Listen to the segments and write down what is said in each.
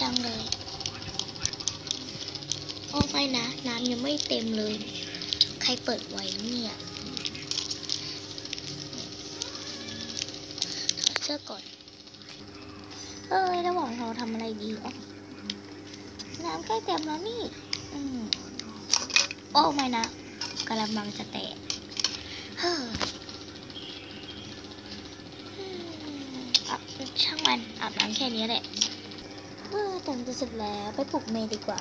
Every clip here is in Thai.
จังเลย โอ้ไม่นะ น้ำยังไม่เต็มเลย ใครเปิดไว้เนี่ยถอดเสื้อก่อน เอ้ยระหว่างเราทำอะไรดีอะน้ำใกล้เต็มแล้วนี่อโอ้ไม่นะกระมังจะแตกเฮ้ออืมอะช่างมันอาบน้ำแค่นี้แหละ เออแต่งตัวเสร็จแล้วไปปลุกเมย์ดีกว่า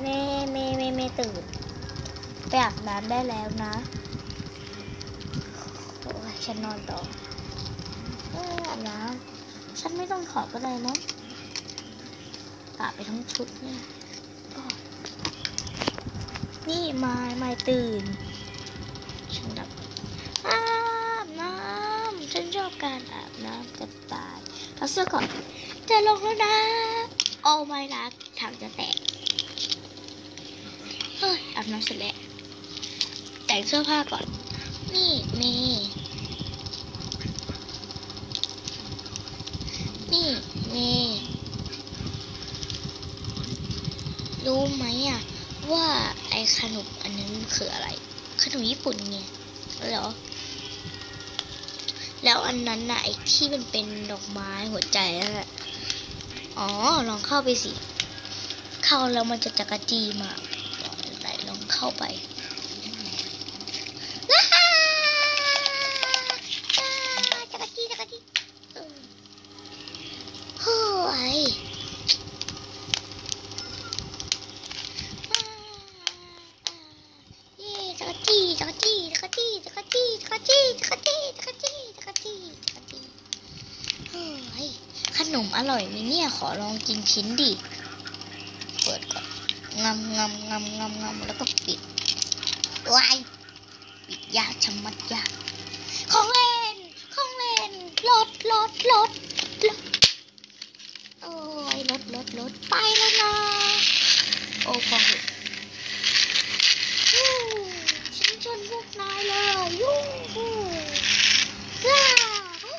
เมย์เมย์เมย์เมย์ตื่น ไปอาบน้ำได้แล้วนะ โอ้ยฉันนอนต่อ เอออาบน้ำฉันไม่ต้องถอดก็ได้มั้งอาบไปทั้งชุดเนี่ย นี่ไมายมายตื่นดับอาบน้ำฉันชอบการอาบน้ำจะตาย เอาเสื้อก่อน จะลงแล้วนะ โอ้ไม่นะถังจะแตก เฮ้ยอาบน้ำเสร็จแล้วแต่งเสื้อผ้าก่อน นี่เมย์นี่เมย์รู้ไหมอะ ว่าไอ้ขนมอันนั้นคืออะไร ขนมญี่ปุ่นไงเหรอ แล้วอันนั้นน่ะไอ้ที่มันเป็นดอกไม้หัวใจนั่นแหละอ๋อ ลองเข้าไปสิ เข้าแล้วมันจะจักรจีมาไหนลองเข้าไป นมอร่อยมีเนี่ย ขอลองกินชิ้นดิ เปิดก่อนงำงำงำงำงำแล้วก็ปิดวายปิดยากชะมัดยากของเล่นของเล่นรถรถรถโอ้ยรถรถรถไปแล้วนะ โอ้ของหอะฮู้ฉันชนพวกนายเลยยูฮูว้าวฮู้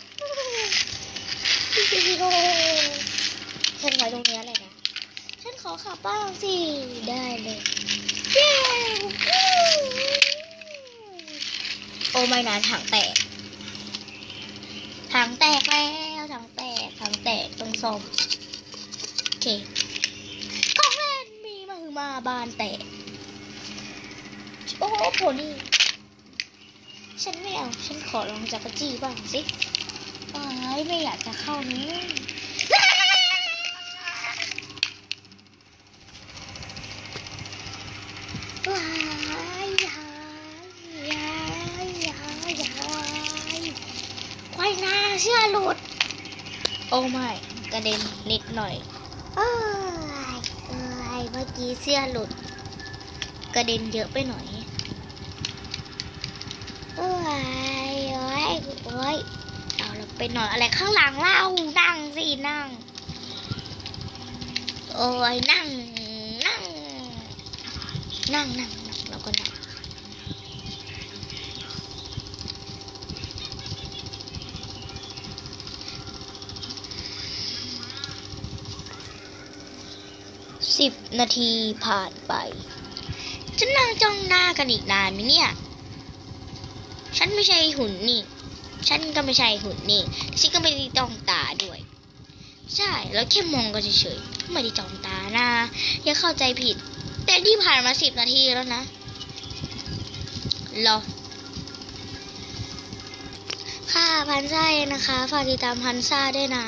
ฉันไว้ตรงเนี้ยเลยนะ ฉัน ขอขับบ้างสิ ได้เลยเย้โอ้ไม่นานถังแตกถังแตกแล้วถังแตกถังแตกต้องซ่อมโอเคของเล่นมีมาคือมาบานแตกโอ้โหโพนี่ฉันไม่เอา ฉันขอลองจักรจี้บ้างสิอ้ายไม่อยากจะเข้านี้ ว้ายยายยายยายยายควายนา เชื่อหลุด โอ้ไม่กระเด็นนิดหน่อย เอ้ยเอ้ยเมื่อกี้เสื้อหลุด กระเด็นเยอะไปหน่อยเอ้ยเอ้ยเอ้ยเอาเราไปหน่อยอะไรข้างหลังเล่านั่งสินั่งโอ้ยนั่งนั่งนั่งนั่งนั่งแล้วก็นั่ง สิบนาทีผ่านไปจะนั่งจ้องหน้ากันอีกนานไหมเนี่ย ฉันไม่ใช่หุ่นนี่ ฉันก็ไม่ใช่หุ่นนี่ ฉันก็ไม่ได้จ้องตาด้วย ใช่ แล้วแค่มองก็เฉยๆ ไม่ได้จ้องตานะอย่าเข้าใจผิด แต่ที่ผ่านมาสิบนาทีแล้วนะรอค่ะพันซ่าเองนะคะ ฝากติดตามพันซ่าด้วยนะ